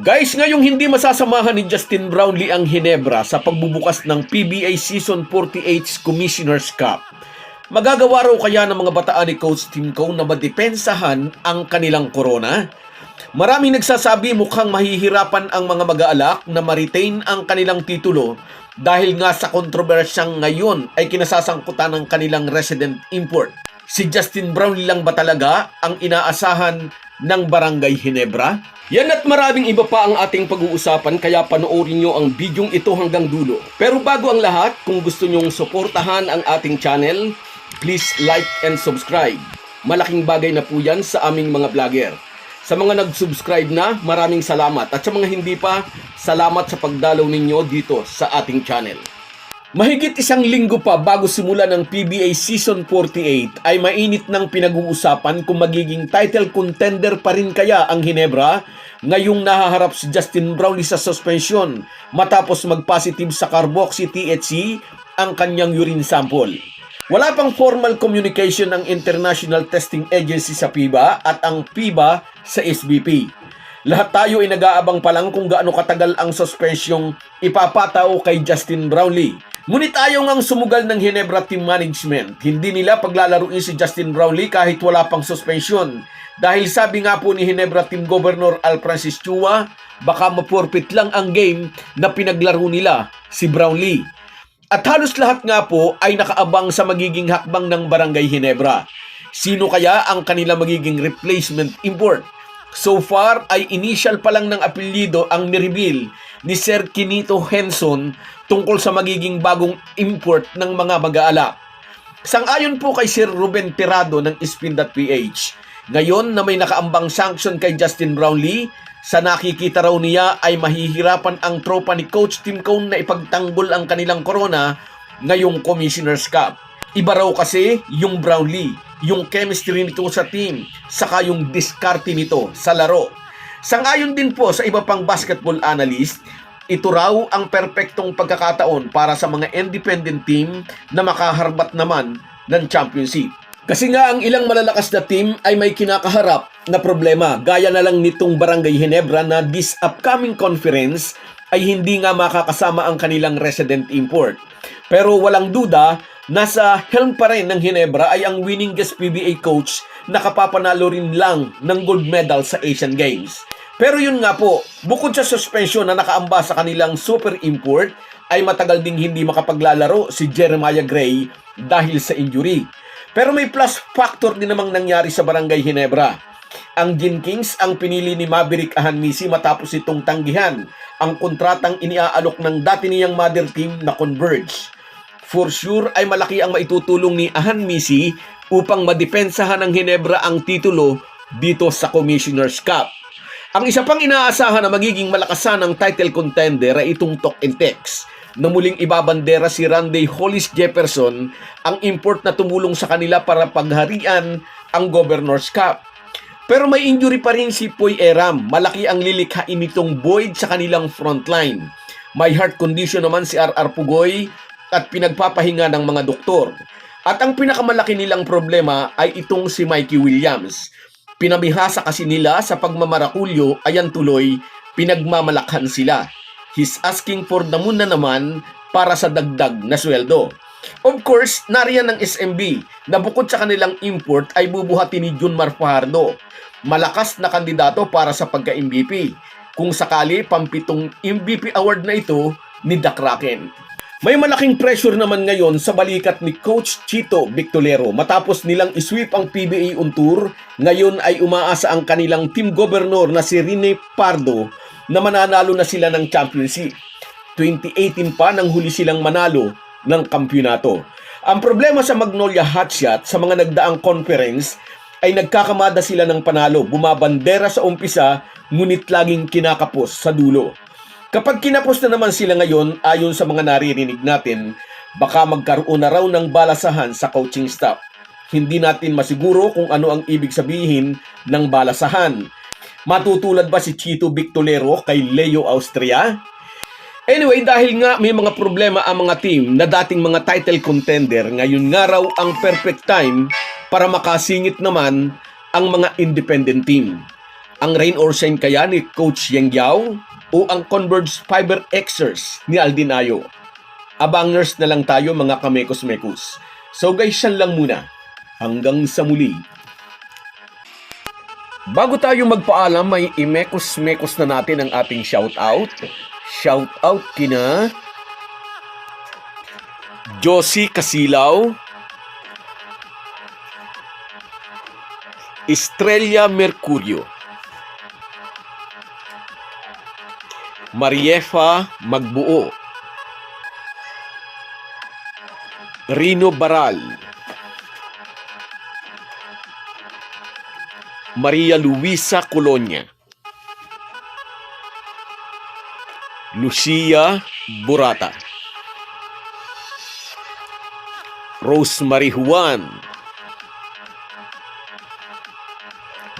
Guys, ngayong hindi masasamahan ni Justin Brownlee ang Hinebra sa pagbubukas ng PBA Season 48 Commissioner's Cup, magagawa raw kaya ng mga bataan ni Coach Tim Cone na madepensahan ang kanilang corona? Maraming nagsasabi mukhang mahihirapan ang mga mag-aalak na ma-retain ang kanilang titulo dahil nga sa kontrobersyang ngayon ay kinasasangkutan ng kanilang resident import. Si Justin Brownlee lang ba talaga ang inaasahan ng Barangay Hinebra? Yan at maraming iba pa ang ating pag-uusapan kaya panoorin nyo ang bidyong ito hanggang dulo. Pero bago ang lahat, kung gusto nyong suportahan ang ating channel, please like and subscribe. Malaking bagay na po yan sa aming mga vlogger. Sa mga nag-subscribe na, maraming salamat. At sa mga hindi pa, salamat sa pagdalaw ninyo dito sa ating channel. Mahigit isang linggo pa bago simula ng PBA Season 48 ay mainit ng pinag-uusapan kung magiging title contender pa rin kaya ang Hinebra ngayong nahaharap si Justin Brownlee sa suspension matapos mag-positive sa Carboxy THC ang kanyang urine sample. Wala pang formal communication ang International Testing Agency sa PIBA at ang PIBA sa SBP. Lahat tayo ay nag-aabang pa lang kung gaano katagal ang suspensyong ipapataw kay Justin Brownlee. Ngunit ayaw ngang sumugal ng Hinebra Team Management. Hindi nila paglalaruin si Justin Brownlee kahit wala pang suspension. Dahil sabi nga po ni Hinebra Team Governor Al Francis Chua, baka mapurpit lang ang game na pinaglaro nila si Brownlee. At halos lahat nga po ay nakaabang sa magiging hakbang ng Barangay Hinebra. Sino kaya ang kanila magiging replacement import? So far ay initial pa lang ng apelyido ang nireveal ni Sir Kinito Henson tungkol sa magiging bagong import ng mga mag-aalak. Sang-ayon po kay Sir Ruben Tirado ng Spin.ph, ngayon na may nakaambang sanction kay Justin Brownlee, sa nakikita raw niya ay mahihirapan ang tropa ni Coach Tim Cone na ipagtanggol ang kanilang corona ngayong Commissioner's Cup. Iba raw kasi yung Brownlee, yung chemistry nito sa team, saka yung diskarte nito sa laro. Sangayon din po sa iba pang basketball analyst, ito raw ang perpektong pagkakataon para sa mga independent team na makaharbat naman ng championship. Kasi nga ang ilang malalakas na team ay may kinakaharap na problema gaya na lang nitong Barangay Hinebra na this upcoming conference ay hindi nga makakasama ang kanilang resident import. Pero walang duda, nasa helm pa rin ng Hinebra ay ang winningest PBA coach na kapapanalo rin lang ng gold medal sa Asian Games. Pero yun nga po, bukod sa suspension na nakaamba sa kanilang super import, ay matagal ding hindi makapaglalaro si Jeremiah Gray dahil sa injury. Pero may plus factor din namang nangyari sa Barangay Hinebra. Ang Gin Kings ang pinili ni Maverick Ahanmisi matapos itong tanggihan ang kontratang iniaalok ng dati niyang mother team na Converge. For sure ay malaki ang maitutulong ni Ahanmisi upang madepensahan ng Hinebra ang titulo dito sa Commissioner's Cup. Ang isa pang inaasahan na magiging malakasan ng title contender ay itong Talk and Text na muling ibabandera si Randy Hollis Jefferson ang import na tumulong sa kanila para pagharian ang Governor's Cup. Pero may injury pa rin si Poy Eram. Malaki ang lilikhain nitong void sa kanilang frontline. May heart condition naman si RR Pugoy at pinagpapahinga ng mga doktor. At ang pinakamalaki nilang problema ay itong si Mikey Williams. Pinabihasa kasi nila sa pagmamarakulyo ayan tuloy pinagmamalakhan sila. He's asking for the moon na naman para sa dagdag na sweldo. Of course, nariyan ng SMB na bukod sa kanilang import ay bubuhati ni Junmar Fajardo. Malakas na kandidato para sa pagka-MVP. Kung sakali, pampitong MVP award na ito ni Dakraken. May malaking pressure naman ngayon sa balikat ni Coach Chito Victolero matapos nilang isweep ang PBA on tour. Ngayon ay umaasa ang kanilang team governor na si Rene Pardo na mananalo na sila ng championship. 2018 pa nang huli silang manalo ng kampyonato. Ang problema sa Magnolia Hotshot sa mga nagdaang conference ay nagkakamada sila ng panalo, bumabandera sa umpisa, ngunit laging kinakapos sa dulo. Kapag kinapos na naman sila ngayon, ayon sa mga naririnig natin, baka magkaroon na raw ng balasahan sa coaching staff. Hindi natin masiguro kung ano ang ibig sabihin ng balasahan. Matutulad ba si Chito Victolero kay Leo Austria? Anyway, dahil nga may mga problema ang mga team na dating mga title contender, ngayon nga raw ang perfect time para makasingit naman ang mga independent team. Ang Rain or Shine kaya ni Coach Yang Yao o ang Converge Fiber Xers ni Aldinayo? Abangers na lang tayo mga kamekos-mekos. So guys, yan lang muna. Hanggang sa muli. Bago tayo magpaalam, may imekos-mekos na natin ang ating shoutout. Shoutout kina Josie Casilaw, Estrella Mercurio, Mariefa Magbuo, Rino Baral, Maria Luisa Colonia, Lucia Burata, Rosemary Juan,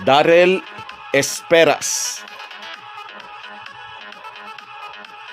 Darrell Esperas,